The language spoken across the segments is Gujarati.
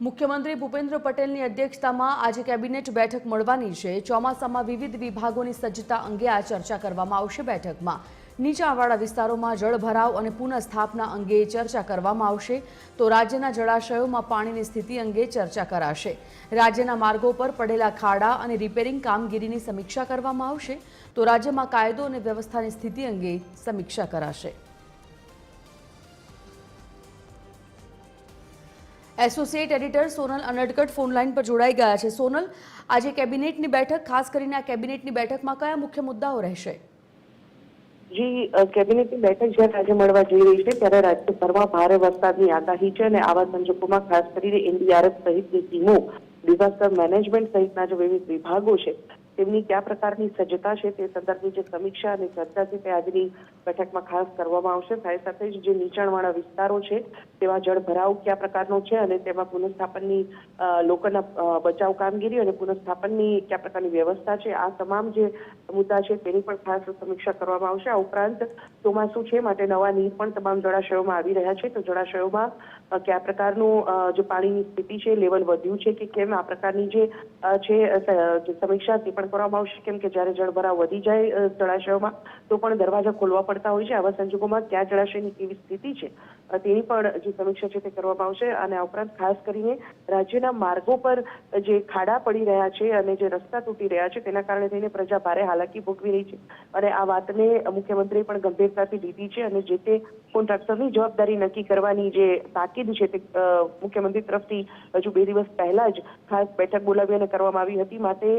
મુખ્યમંત્રી ભૂપેન્દ્ર પટેલની અધ્યક્ષતામાં આજે કેબિનેટ બેઠક મળવાની છે. ચોમાસામાં વિવિધ વિભાગોની સજ્જતા અંગે આ ચર્ચા કરવામાં આવશે બેઠકમાં. નીચાણવાળા વિસ્તારોમાં જળભરાવ અને પુનઃસ્થાપના અંગે ચર્ચા કરવામાં આવશે. તો રાજ્યના જળાશયોમાં પાણીની સ્થિતિ અંગે ચર્ચા કરાશે. રાજ્યના માર્ગો પર પડેલા ખાડા અને રિપેરિંગ કામગીરીની સમીક્ષા કરવામાં આવશે. તો રાજ્યમાં કાયદો અને વ્યવસ્થાની સ્થિતિ અંગે સમીક્ષા કરાશે. Associate editor Sonal Anadkat phone line પર જોડાઈ ગયા છે. સોનલ, આજે કેબિનેટની બેઠક, ખાસ કરીને આ કેબિનેટની બેઠકમાં કયા મુખ્ય મુદ્દાઓ રહેશે? જી કેબિનેટની બેઠક જ્યારે આજે મળવા જઈ રહી છે, ત્યારે રાજ્યભરમાં ભારે વરસાદની આગાહી છે અને આવા સંજોગોમાં ખાસ કરીને એનડીઆરએફ સહિતની ટીમો, ડિઝાસ્ટર મેનેજમેન્ટ સહિતના જે વિવિધ વિભાગો છે, તેમની કયા પ્રકારની સજ્જતા છે તે સંદર્ભની જે સમીક્ષા અને ચર્ચા છે તે આજની બેઠકમાં ખાસ કરવામાં આવશે. સાથે સાથે જ જે નીચાણવાળા વિસ્તારો છે, તેમાં જળભરાવ કયા પ્રકારનો છે અને તેમાં પુનઃસ્થાપનની લોકોના બચાવ કામગીરી અને પુનઃસ્થાપનની કયા પ્રકારની વ્યવસ્થા છે, આ તમામ જે મુદ્દા છે તેની પણ ખાસ સમીક્ષા કરવામાં આવશે. આ ઉપરાંત ચોમાસું છે, માટે નવા નીર પણ તમામ જળાશયોમાં આવી રહ્યા છે. તો જળાશયોમાં કયા પ્રકારનું જે પાણીની સ્થિતિ છે, લેવલ વધ્યું છે કે કેમ, આ પ્રકારની જે છે સમીક્ષા તે પણ કરવામાં આવશે. કેમ કે જ્યારે જળભરાવ વધી જાય જળાશયોમાં, તો પણ દરવાજા ખોલવા પડતા હોય છે. આવા સંજોગોમાં ત્યાં જળાશયની કેવી સ્થિતિ છે? તેની પણ જે સમીક્ષા છે તે કરવામાં આવશે અને આ ઉપરાંત ખાસ કરીને રાજ્યના માર્ગો પર જે ખાડા પડી રહ્યા છે અને જે રસ્તા તૂટી રહ્યા છે તેના કારણે થઈને પ્રજા ભારે હાલાકી ભોગવી રહી છે. અને આ વાતને મુખ્યમંત્રીએ પણ ગંભીરતાથી લીધી છે અને જે તે કોન્ટ્રાક્ટરની જવાબદારી નક્કી કરવાની જે તાકીદ છે તે મુખ્યમંત્રી તરફથી હજુ બે દિવસ પહેલા જ ખાસ બેઠક બોલાવી અને કરવામાં આવી હતી. માટે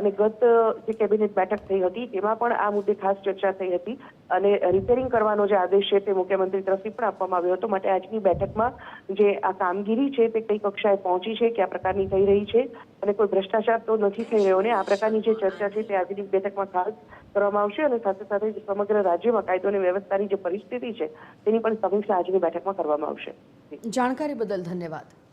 અને ગત જે કેબિનેટ બેઠક થઈ હતી તેમાં પણ આ મુદ્દે ખાસ ચર્ચા થઈ હતી. અને રિપેરિંગ કરવાનો જે આદેશ છે તે મુખ્યમંત્રી તરફથી પણ આપવામાં આવ્યો હતો. માટે આજની બેઠકમાં જે આ કામગીરી છે તે કઈ કક્ષાએ પહોંચી છે, કયા પ્રકારની થઈ રહી છે અને કોઈ ભ્રષ્ટાચાર તો નથી થઈ રહ્યો ને આ પ્રકારની જે ચર્ચા છે તે આજની બેઠકમાં ખાસ કરવામાં આવશે અને સાથે સાથે સમગ્ર રાજ્યમાં કાયદો અને વ્યવસ્થાની જે પરિસ્થિતિ છે તેની પણ સમીક્ષા આજની બેઠકમાં કરવામાં આવશે. જાણકારી બદલ ધન્યવાદ.